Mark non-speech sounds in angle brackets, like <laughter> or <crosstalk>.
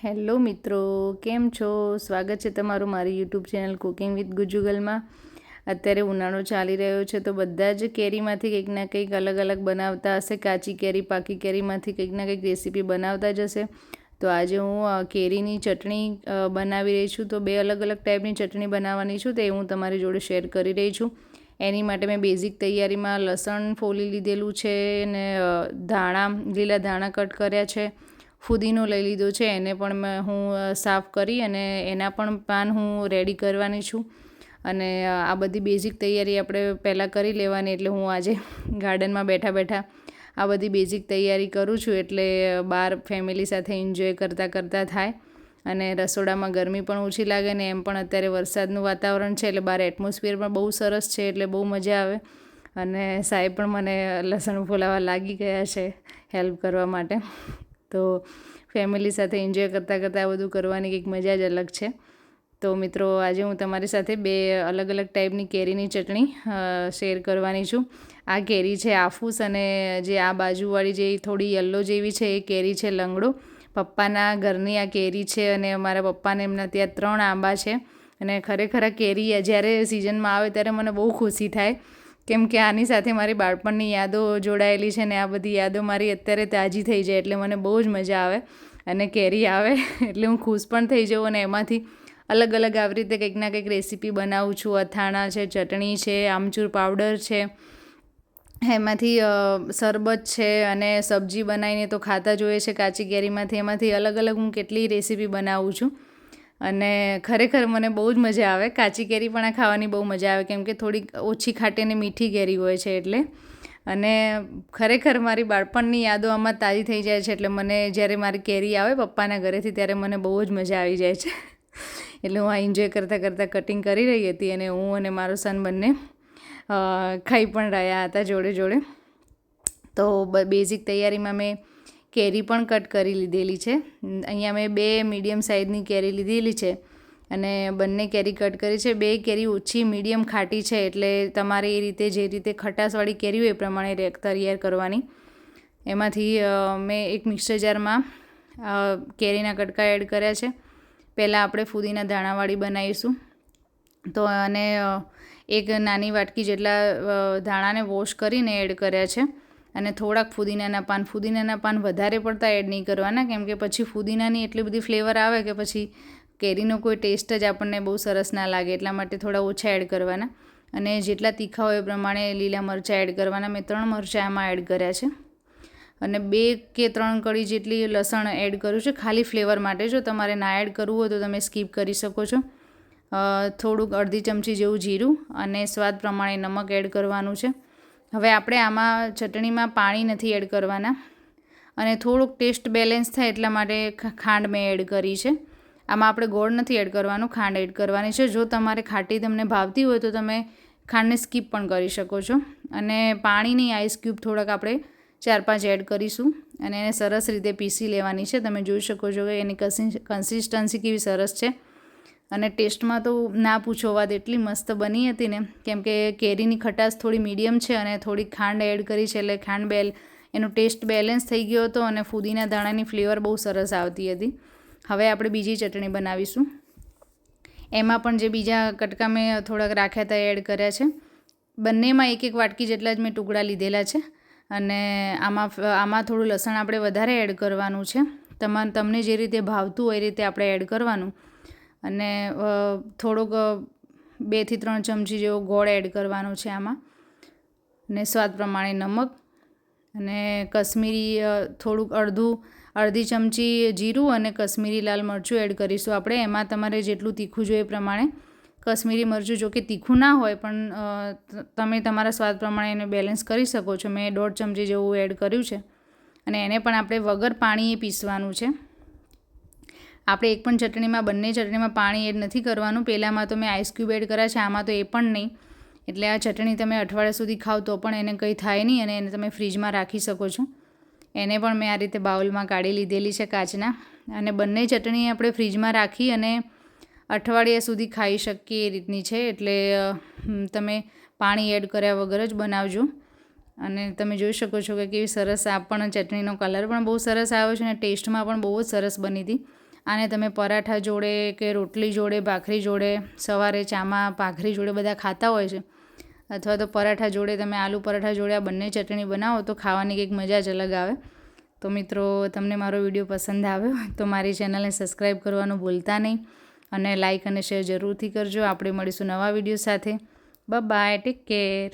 Hello મિત્રો, કેમ છો? સ્વાગત છે તમારું મારી યુટ્યુબ ચેનલ કુકિંગ વિથ ગુજુગલમાં. અત્યારે ઉનાળો ચાલી રહ્યો છે તો બધા જ કેરીમાંથી કંઈક ના કંઈક અલગ અલગ બનાવતા હશે. કાચી કેરી, પાકી કેરીમાંથી કંઈક ના કંઈક રેસીપી બનાવતા જ હશે. તો આજે હું કેરીની ચટણી બનાવી રહી છું. તો બે અલગ અલગ ટાઈપની ચટણી બનાવવાની છું. તે હું તમારી જોડે શેર કરી રહી છું. એની માટે મેં બેઝિક તૈયારીમાં લસણ ફોલી લીધેલું છે અને ધાણા, લીલા ધાણા કટ કર્યા છે. ફુદીનો લઈ લીધો છે, એને પણ હું સાફ કરી અને એના પણ પાન હું રેડી કરવાની છું. અને આ બધી બેઝિક તૈયારી આપણે પહેલાં કરી લેવાની, એટલે હું આજે <laughs> ગાર્ડનમાં બેઠા બેઠા આ બધી બેઝિક તૈયારી કરું છું, એટલે બહાર ફેમિલી સાથે એન્જોય કરતાં કરતાં થાય. અને રસોડામાં ગરમી પણ ઓછી લાગે ને એમ પણ અત્યારે વરસાદનું વાતાવરણ છે, એટલે બહાર એટમોસ્ફિયર પણ બહુ સરસ છે, એટલે બહુ મજા આવે. અને સાહેબ પણ મને લસણ ફોલાવા લાગી ગયા છે હેલ્પ કરવા માટે. તો ફેમિલી સાથે એન્જોય કરતાં કરતાં આ બધું કરવાની કંઈક મજા જ અલગ છે. તો મિત્રો, આજે હું તમારી સાથે બે અલગ અલગ ટાઈપની કેરીની ચટણી શેર કરવાની છું. આ કેરી છે આફૂસ અને જે આ બાજુવાળી જે થોડી યલો જેવી છે એ કેરી છે લંગડો. પપ્પાના ઘરની આ કેરી છે અને અમારા પપ્પાને એમના ત્યાં ત્રણ આંબા છે. અને ખરેખર આ કેરી જ્યારે સિઝનમાં આવે ત્યારે મને બહુ ખુશી થાય. કેમ કે આની સાથે મારી બાળપણની યાદો જોડાયેલી છે ને આ બધી યાદો મારી અત્યારે તાજી થઈ જાય એટલે મને બહુ જ મજા આવે અને કેરી આવે, <laughs> એટલે હું ખુશ પણ થઈ જાઉં અને એમાંથી અલગ અલગ આવી રીતે કંઈક ના કંઈક રેસીપી બનાવું છું. અથાણા છે, ચટણી છે, આમચૂર પાવડર છે, એમાંથી શરબત છે અને સબ્જી બનાવીને તો ખાતા જોઈએ છે કાચી કેરીમાંથી. એમાંથી અલગ અલગ હું કેટલી રેસીપી બનાવું છું. અને ખરેખર મને બહુ જ મજા આવે. કાચી કેરી પણ આ ખાવાની બહુ મજા આવે, કેમ કે થોડીક ઓછી ખાટી અને મીઠી કેરી હોય છે એટલે. અને ખરેખર મારી બાળપણની યાદો આમાં તાજી થઈ જાય છે, એટલે મને જ્યારે મારી કેરી આવે પપ્પાના ઘરેથી ત્યારે મને બહુ જ મજા આવી જાય છે. <laughs> એટલે હું આ એન્જોય કરતાં કરતાં કટિંગ કરી રહી હતી અને હું અને મારો સન બંને ખાઈ પણ રહ્યા હતા જોડે જોડે. તો બેઝિક તૈયારીમાં મેં કેરી પણ કટ કરી લીધેલી છે. અહીંયા મેં બે મીડિયમ સાઇઝની કેરી લીધેલી છે અને બંને કેરી કટ કરી છે. બે કેરી ઓછી મીડિયમ ખાટી છે એટલે તમારે એ રીતે જે રીતે ખટાશવાળી કેરી હોય એ પ્રમાણે તૈયાર કરવાની. એમાંથી મેં એક મિક્સર જારમાં કેરીના કટકા એડ કર્યા છે. પહેલાં આપણે ફુદીના ધાણાવાળી બનાવીશું. તો અને એક નાની વાટકી જેટલા ધાણાને વોશ કરીને એડ કર્યા છે. અને થોડાક ફુદીનાના પાન ફુદીનાના પાન વધારે પડતા એડ નહીં કરવાના, કેમ કે પછી ફુદીનાની એટલી બધી ફ્લેવર આવે કે પછી કેરીનો કોઈ ટેસ્ટ જ આપણને બહુ સરસ ના લાગે, એટલા માટે થોડા ઓછા એડ કરવાના. અને જેટલા તીખા હોય એ પ્રમાણે લીલા મરચાં એડ કરવાના. મેં ત્રણ મરચાં આમાં એડ કર્યા છે. અને બે કે ત્રણ કળી જેટલી લસણ એડ કર્યું છે, ખાલી ફ્લેવર માટે. જો તમારે ના એડ કરવું હોય તો તમે સ્કીપ કરી શકો છો. થોડુંક અડધી ચમચી જેવું જીરું અને સ્વાદ પ્રમાણે નમક એડ કરવાનું છે. હવે આપણે આમાં ચટણીમાં પાણી નથી એડ કરવાના અને થોડુંક ટેસ્ટ બેલેન્સ થાય એટલા માટે ખાંડ મેં એડ કરી છે. આમાં આપણે ગોળ નથી એડ કરવાનું, ખાંડ એડ કરવાની છે. જો તમારે ખાટી તમને ભાવતી હોય તો તમે ખાંડને સ્કીપ પણ કરી શકો છો. અને પાણીની આઈસ ક્યુબ થોડાક આપણે ચાર પાંચ એડ કરીશું અને એને સરસ રીતે પીસી લેવાની છે. તમે જોઈ શકો છો કે એની કન્સિસ્ટન્સી કેવી સરસ છે. અને ટેસ્ટમાં તો ના પૂછો વાત, એટલી મસ્ત બની હતી ને. કેમ કે કેરીની ખટાશ થોડી મીડિયમ છે અને થોડી ખાંડ એડ કરી છે એટલે ખાંડ બેલ, એનો ટેસ્ટ બેલેન્સ થઈ ગયો હતો અને ફૂદીના દાણાની ફ્લેવર બહુ સરસ આવતી હતી. હવે આપણે બીજી ચટણી બનાવીશું. એમાં પણ જે બીજા કટકા મેં થોડાક રાખ્યા હતા એડ કર્યા છે. બંનેમાં એક એક વાટકી જેટલા જ મેં ટુકડા લીધેલા છે. અને આમાં આમાં થોડું લસણ આપણે વધારે એડ કરવાનું છે. તમારે તમને જે રીતે ભાવતું હોય એ રીતે આપણે એડ કરવાનું. અને થોડુંક બેથી ત્રણ ચમચી જેવો ગોળ એડ કરવાનો છે આમાં. ને સ્વાદ પ્રમાણે નમક અને કશ્મીરી થોડુંક અડધું, અડધી ચમચી જીરું અને કશ્મીરી લાલ મરચું એડ કરીશું આપણે. એમાં તમારે જેટલું તીખું જોઈએ પ્રમાણે. કશ્મીરી મરચું જો કે તીખું ના હોય પણ તમે તમારા સ્વાદ પ્રમાણે એને બેલેન્સ કરી શકો છો. મેં દોઢ ચમચી જેવું એડ કર્યું છે. અને એને પણ આપણે વગર પાણીએ પીસવાનું છે. આપણે એક પણ ચટણીમાં, બંને ચટણીમાં પાણી એડ નથી કરવાનું. પહેલાંમાં તો મેં આઈસક્યુબ એડ કર્યા છે, આમાં તો એ પણ નહીં. એટલે આ ચટણી તમે અઠવાડિયા સુધી ખાવ તો પણ એને કંઈ થાય નહીં અને એને તમે ફ્રીજમાં રાખી શકો છો. એને પણ મેં આ રીતે બાઉલમાં કાઢી લીધેલી છે કાચના. અને બંને ચટણી આપણે ફ્રીજમાં રાખી અને અઠવાડિયા સુધી ખાઈ શકીએ એ રીતની છે. એટલે તમે પાણી એડ કર્યા વગર જ બનાવજો. અને તમે જોઈ શકો છો કે કેવી સરસ આ પણ ચટણીનો કલર પણ બહુ સરસ આવ્યો છે અને ટેસ્ટમાં પણ બહુ જ સરસ બની હતી. આને તમે પરાઠા જોડે કે રોટલી જોડે, ભાખરી જોડે, સવારે ચામાં ભાખરી જોડે બધા ખાતા હોય છે. અથવા તો પરાઠા જોડે તમે આલુ પરાઠા જોડે આ બંને ચટણી બનાવો તો ખાવાની કંઈક મજા જ અલગ આવે. તો મિત્રો, તમને મારો વીડિયો પસંદ આવ્યો તો મારી ચેનલને સબસ્ક્રાઈબ કરવાનું ભૂલતા નહીં અને લાઇક અને શેર જરૂરથી કરજો. આપણે મળીશું નવા વીડિયો સાથે. Bye take care.